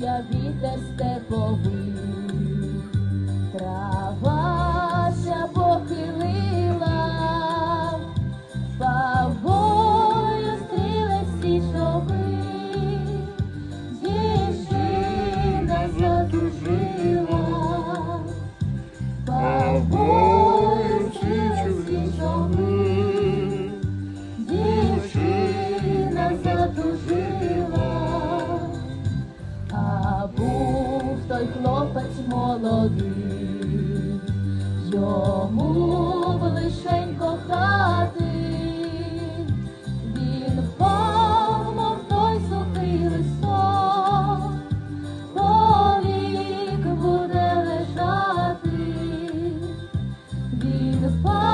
я вітер степовий. той хлопець молодий, йому б лишень кохати, він впав, мов той сухий листок, повік буде лежати, він впав.